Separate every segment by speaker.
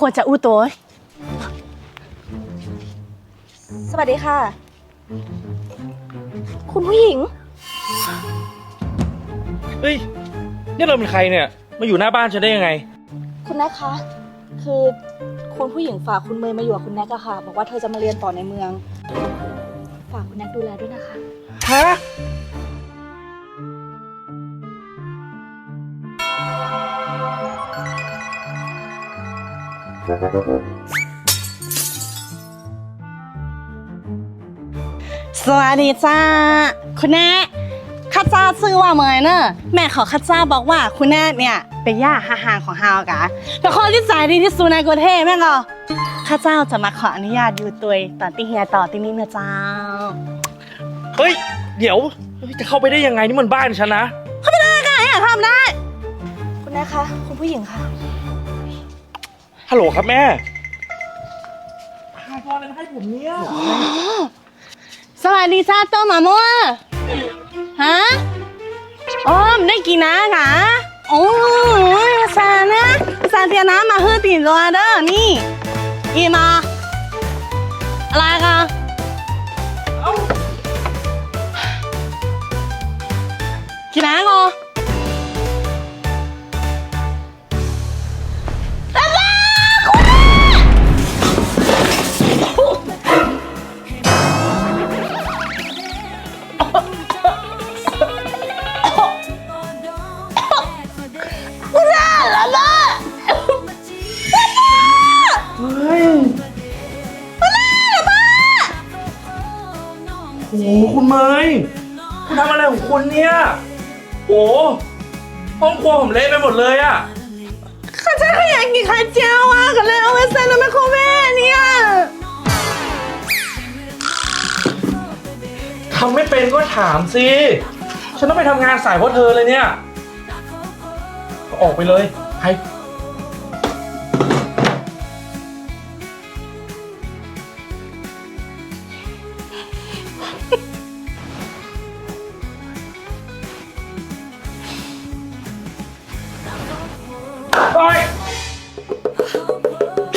Speaker 1: มีคนจะอู้ตัว
Speaker 2: สวัสดีค่ะ คุณผู้หญิง
Speaker 3: เฮ้ย นี่เราเป็นใครเนี่ย มาอยู่หน้าบ้านฉันได้ยังไง
Speaker 2: คุณแนกคะ คือคุณผู้หญิงฝากคุณเมย์มาอยู่กับคุณแนกอะค่ะ บอกว่าเธอจะมาเรียนต่อในเมือง ฝากคุณแนกดูแลด้วยนะคะ
Speaker 3: ฮะ
Speaker 1: สวัสดีจ้า คุณแม่ข้าเจ้าชื่อว่าเมยเนอะแม่ของข้าเจ้าบอกว่าคุณแม่เนี่ยเป็นย่าห่างๆของเฮากะเป็นคนที่ใจดีที่สุดในกรุงเทพแม่ก็ข้าเจ้าจะมาขออนุญาตอยู่ตัวตอนที่เฮียต่อที่นี่นะเจ้า
Speaker 3: เฮ้ย เดี๋ยวเฮ้ยจะเข้าไปได้ยังไงนี่มันบ้านฉันนะ
Speaker 1: ได้อะทำได้
Speaker 2: คุณแนกคะคุณผู้หญิงคะ
Speaker 3: ฮัลโหลครับแม่พาพออะไรมาให้ผมเนี่ย
Speaker 1: สวัสดีจ้าโตหมามัวฮะอ๋อไม่ได้กินนะกะโอ้ยสานะสาเตียน้ำมาเฮือตีรัวเด้อนี่อีมาอะไรกัน
Speaker 3: หคุณเมย์คุณทำอะไรของคุณเนี่ยโอ้ห้องครัวผมเละไปหมดเลยอะ
Speaker 1: ข้าจะขยันกินไข่เจียวอะก็เลยเอาไว้ใส่ในไมโครเวฟเนี่ย
Speaker 3: ทำไม่เป็นก็ถามสิฉันต้องไปทำงานสายเพราะเธอเลยเนี่ยออกไปเลยไปไป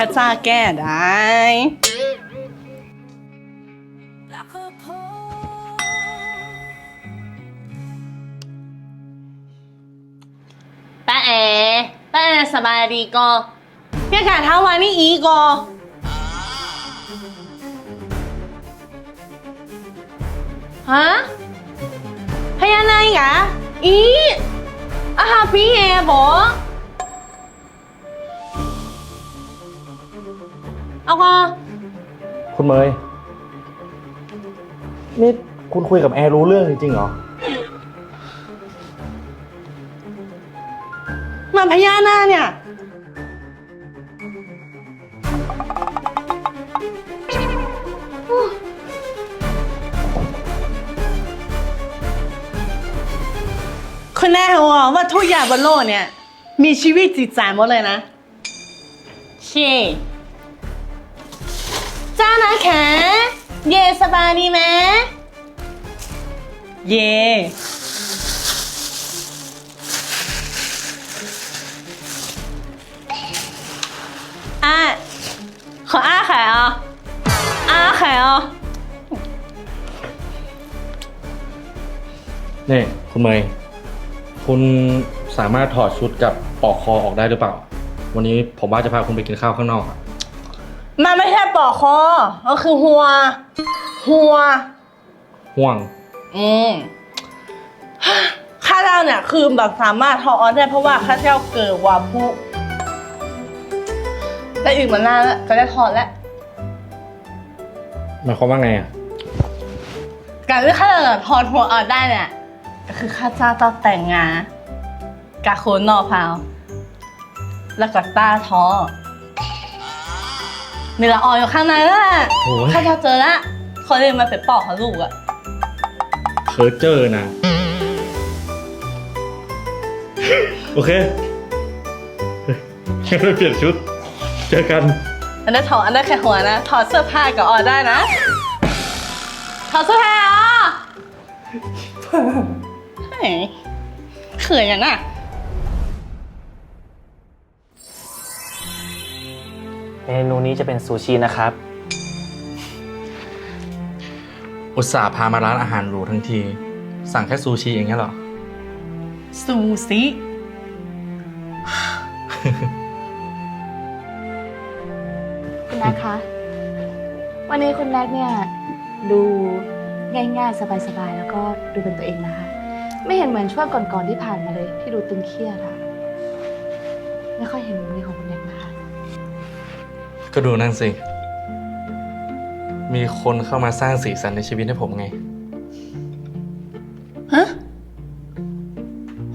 Speaker 1: ข้าจะแก้ได้ป้าแอป้าแอสบายดีก็เพี่ยกาท้าวันนี้อีก็ฮะพยานายกะอีอาหาพี่แอบอ เอาก็
Speaker 3: คุณเมย์นี่คุณคุยกับแอร์รู้เรื่องจริงๆเหรอ
Speaker 1: มาพญานาคเนี่ย คุณแน่หัวว่าทุกอย่างบนโลกเนี่ย มีชีวิตจิตใจหมดเลยนะ เช่จ้า นะแขเย่สบายดีไหมเย่อะขออ้าแขนอะอ้าแขนอะ
Speaker 3: นี่คุณเมย์คุณสามารถถอดชุดกับปอกคอออกได้หรือเปล่า วันนี้ผมว่าจะพาคุณไปกินข้าวข้างนอกอะ
Speaker 1: มันไม่ใช่ปอกคอก็คือหัว หัว
Speaker 3: ห่วง
Speaker 1: อืมข้าเจ้าเนี่ยคือแบบสามารถถอดออกได้เพราะว่าข้าเจ้าเกิดวาพุแต่อีกเหมือนนานแล้วก็ได้ถอดแล้ว
Speaker 3: หมายความว่าไงอะ
Speaker 1: การที่ข้าเจ้าเนี่ยถอดหัวออกได้เนี่ยก็คือข้าเจ้าต้องแต่งงานกับคนนอกพาว แล้วก็ต้าท้อ มีละออยอยู่ข้างในแล้วแหละ
Speaker 3: โอ้ย
Speaker 1: ข้าเจ้าเจอละเขาเลยมาเป็นปอกเขาลูกอะ
Speaker 3: เพอเจอร์นะ โอเคงั้นไปเปลี่ยนชุด เจอกัน
Speaker 1: อันนั้นถอดอันนั้นแค่หัวนะ ถอดเสื้อผ้าก็ออกได้นะ ถอดเสื้อผ้าอ๋อเฮ้ยเขินอย่างน่ะ
Speaker 4: เมนูนี้จะเป็นซูชินะครับ
Speaker 3: อุตส่าห์พามาร้านอาหารหรูทั้งที สั่งแค่ซูชิอย่างเงี้ยเหรอ
Speaker 1: ซูซิ
Speaker 2: คุณแน็กคะวันนี้คุณแน็กเนี่ยดูง่ายๆ สบายๆ แล้วก็ดูเป็นตัวเองนะคะ ไม่เห็นเหมือนช่วงก่อนๆที่ผ่านมาเลย ที่ดูตึงเครียดอะไม่ค่อยเห็นมุมนี้ของคุณแน็กนะคะ
Speaker 3: ก็ดูนั่นสิ มีคนเข้ามาสร้างสีสันในชีวิตให้ผมไง
Speaker 1: ฮะ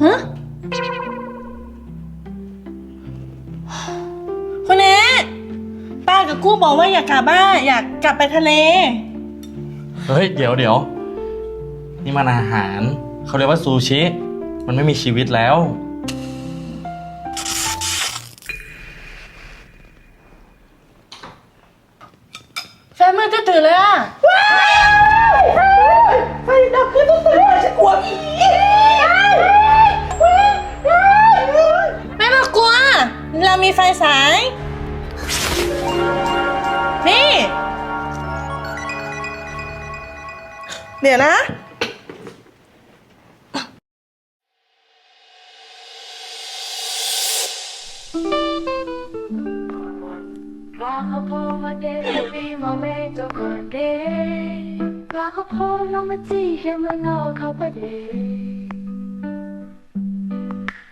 Speaker 1: ฮะ คุณเนป้ากับกู้บอกว่าอยากกลับบ้านอยากกลับไปทะเล
Speaker 3: เฮ้ย เดี๋ยวเดี๋ยว นี่มันอาหาร เขาเรียกว่าซูชิ มันไม่มีชีวิตแล้ว
Speaker 1: มือจะตื่นเลยอะไฟดับคือต้องตื่นมาฉันกลัวผีไม่มากลัว เรามีไฟสาย นี่ เดี๋ยวนะ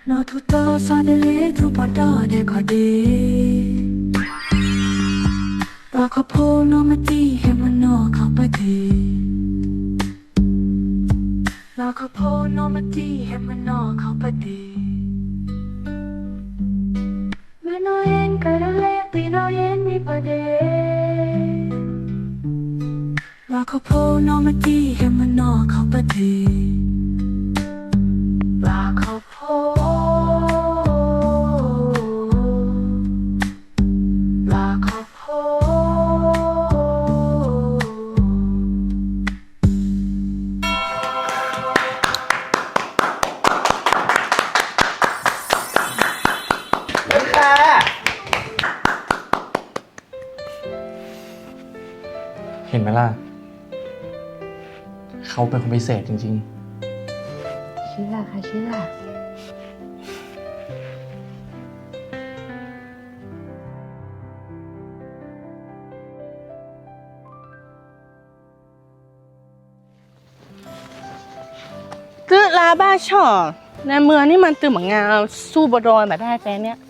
Speaker 5: No tutto sale tu padane kade Rakapo no mati hemano kapati Rakapo no mati hemano kapati Meno en karale pino en mi pade Rakapo no mati hemano kapati Rakapo
Speaker 3: เขาเป็นคนพิเศษจริง
Speaker 2: เชื่อค่ะเชื่อ
Speaker 1: ตือลาบ้าช่อในเมืองนี่มันตื่นเหมือนงานสู้บดอยแบบได้แต่เนี้ย
Speaker 3: ๆ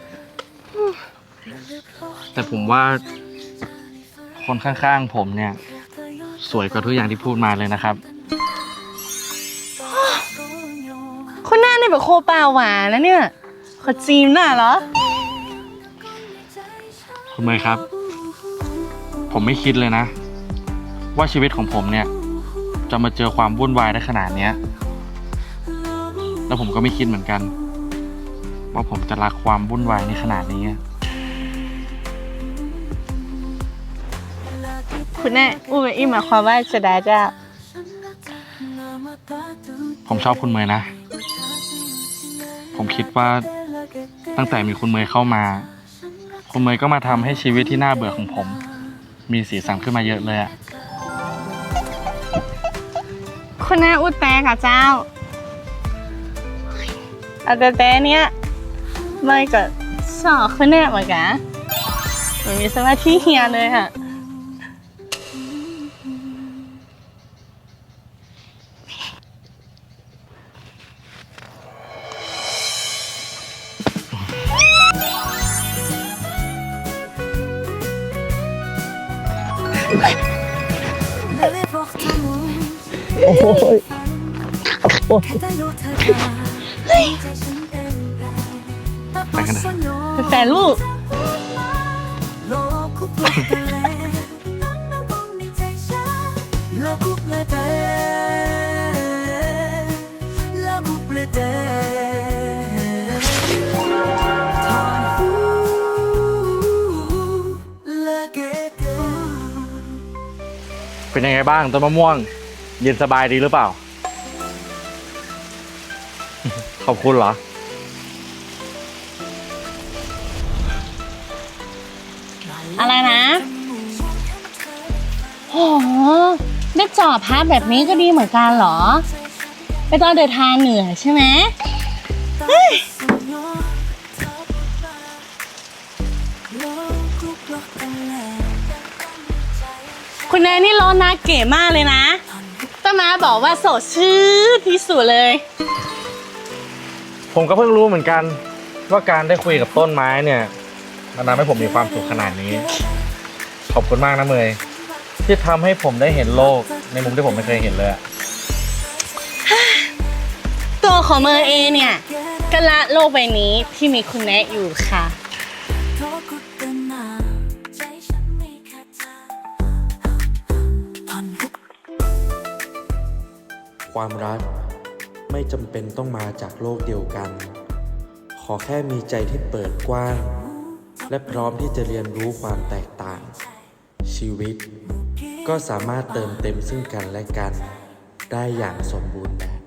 Speaker 3: แต่ผมว่าคนข้างๆผมเนี่ย สวยกว่าทุกอย่างที่พูดมาเลยนะครับ
Speaker 1: แบบโคปลาหวานนะเนี่ย ขอจีนน่ะเหรอ
Speaker 3: คุณเมย์ครับ ผมไม่คิดเลยนะ ว่าชีวิตของผมเนี่ย จะมาเจอความวุ่นวายได้ขนาดเนี้ย แล้วผมก็ไม่คิดเหมือนกัน ว่าผมจะรักความวุ่นวายในขนาดนี้
Speaker 1: คุณแน่อู้ไปอีหมายความว่าจะได้เจ้า
Speaker 3: ผมชอบคุณเมย์นะ ผมคิดว่าตั้งแต่มีคุณเมย์เข้ามา คุณเมย์ก็มาทำให้ชีวิตที่น่าเบื่อของผม มีสีสันขึ้นมาเยอะเลยอะ
Speaker 1: คุณแน่อู้แตค่ะเจ้าอาแต่แต่เนี้ยไม่ก็สอคุณแน่เหมือนกันมันมีสมาธิเฮียเลยอะ
Speaker 5: โอ้ยโอ้ย
Speaker 3: ไปกันนะ
Speaker 1: แฟนลูก
Speaker 3: เเป็นยังไงบ้างต้นมะม่วง เย็นสบายดีหรือเปล่า ขอบคุณเหรอ
Speaker 1: อะไรนะโหได้จอบพับแบบนี้ก็ดีเหมือนกันเหรอไม่ต้องเดินทางเหนื่อยใช่ไหมเฮ้ย คุณแนนนี่ร้อนนาเก๋มากเลยนะต้นไม้บอกว่าโสดชื่อที่สุดเลย
Speaker 3: ผมก็เพิ่งรู้เหมือนกัน ว่าการได้คุยกับต้นไม้เนี่ยมันทำให้ผมมีความสุขขนาดนี้ ขอบคุณมากนะเมยที่ทำให้ผมได้เห็นโลกในมุมที่ผมไม่เคยเห็นเลยอะ
Speaker 1: ตัวของเมอร์เองเนี่ยก็ละโลกใบนี้ที่มีคุณแนะอยู่ค่ะ
Speaker 6: ความรัก ไม่จำเป็นต้องมาจากโลกเดียวกัน ขอแค่มีใจที่เปิดกว้าง และพร้อมที่จะเรียนรู้ความแตกต่าง ชีวิต ก็สามารถเติมเต็มซึ่งกันและกัน ได้อย่างสมบูรณ์แบบ